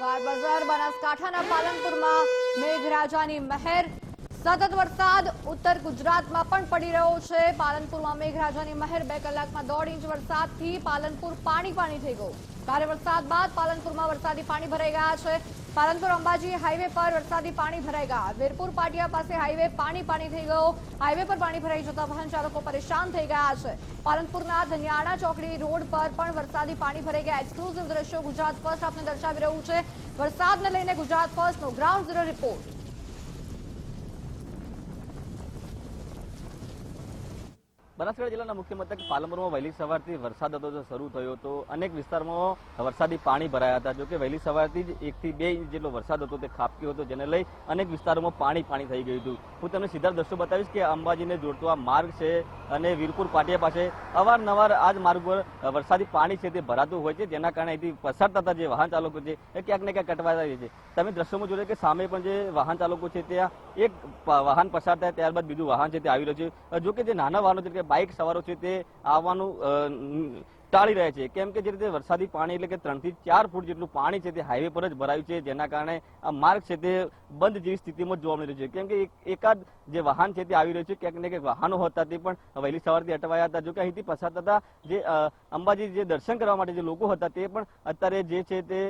કાળબજાર બનાસકાંઠાના પાલનપુરમાં મેઘરાજાની મહેર સતત વરસાદ ઉત્તર ગુજરાતમાં પણ પડી રહ્યો છે. પાલનપુરમાં મેઘરાજાની મહેર બે કલાકમાં દોઢ ઇંચ વરસાદથી પાલનપુર પાણી પાણી થઈ ગયું. ભારે વરસાદ બાદ પાલનપુરમાં વરસાદી પાણી ભરાઈ ગયા છે. પાલનપુર અંબાજી હાઈવે પર વરસાદી પાણી ભરાઈ ગયા. વીરપુર પાટિયા પાસે હાઈવે પાણી પાણી થઈ ગયો. હાઈવે પર પાણી ભરાઈ જતા વાહન ચાલકો પરેશાન થઈ ગયા છે. પાલનપુરના ધનિયાણા ચોકડી રોડ પર પણ વરસાદી પાણી ભરાઈ ગયા. એક્સક્લુઝિવ દ્રશ્યો ગુજરાત ફર્સ્ટ આપને દર્શાવી રહ્યું છે. વરસાદને લઈને ગુજરાત ફર્સ્ટનો ગ્રાઉન્ડ ઝીરો રિપોર્ટ બનાસકાંઠા જિલ્લાના મુખ્ય મથક પાલનપુરમાં વહેલી સવારથી વરસાદ હતો જે શરૂ થયો હતો. અનેક વિસ્તારમાં વરસાદી પાણી ભરાયા હતા. જોકે વહેલી સવારથી જ એકથી બે ઇંચ જેટલો વરસાદ હતો તે ખાબક્યો હતો. જેને લઈ અનેક વિસ્તારોમાં પાણી પાણી થઈ ગયું હતું. હું તમને સીધા દ્રશ્યો બતાવીશ કે અંબાજીને જોડતો આ માર્ગ છે અને વીરપુર પાટિયા પાસે અવારનવાર આ જ માર્ગ પર વરસાદી પાણી છે તે ભરાતું હોય છે. જેના કારણે અહીંથી પસાર થતા જે વાહન ચાલકો છે એ ક્યાંક ને ક્યાંક કટવાતા રહે છે. તમે દ્રશ્યોમાં જોડે કે સામે પણ જે વાહન ચાલકો છે ત્યાં એક વાહન પસાર થાય ત્યારબાદ બીજું વાહન છે તે આવી રહ્યું છે. જો કે જે નાના વાહનો છે કે બાઇક સવારો છે તે આવવાનું ટાળી રહ્યા છે. કેમ કે જે રીતે વરસાદી પાણી એટલે કે ત્રણથી ચાર ફૂટ જેટલું પાણી છે તે હાઈવે પર જ ભરાયું છે, જેના કારણે આ માર્ગ છે તે બંધ જેવી સ્થિતિમાં જોવા મળી રહ્યું છે. કેમ કે એકાદ જે વાહન છે તે આવી રહ્યું છે, ક્યાંક ને ક્યાંક વાહનો હતા તે પણ વહેલી સવારથી અટવાયા હતા. જો કે અહીંથી પસાર થતા જે અંબાજી જે દર્શન કરવા માટે જે લોકો હતા તે પણ અત્યારે જે છે તે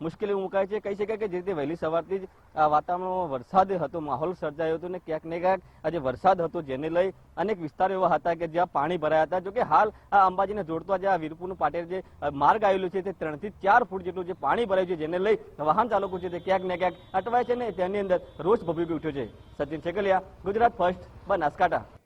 મુશ્કેલી મુકાય છે. કહી શકાય કે જે રીતે વહેલી સવારથી જ આ વાતાવરણમાં વરસાદ હતો, માહોલ સર્જાયો હતો ને ક્યાંક ને ક્યાંક આજે વરસાદ હતો જેને લઈ અનેક વિસ્તારો એવા હતા કે જ્યાં પાણી ભરાયા હતા. જો કે હાલ આ અંબાજીને જોડતો જે આ વીરપુરનું પાટેલ જે માર્ગ આવેલું છે તે ત્રણથી ચાર ફૂટ જેટલું જે પાણી ભરાયું છે, જેને લઈ વાહન ચાલકો છે તે ક્યાંક ને ક્યાંક અટવાય છે ને તેની અંદર રોષ ભભી ઉઠ્યો છે. સચિન છેકલિયા, ગુજરાત ફર્સ્ટ, બનાસકાંઠા.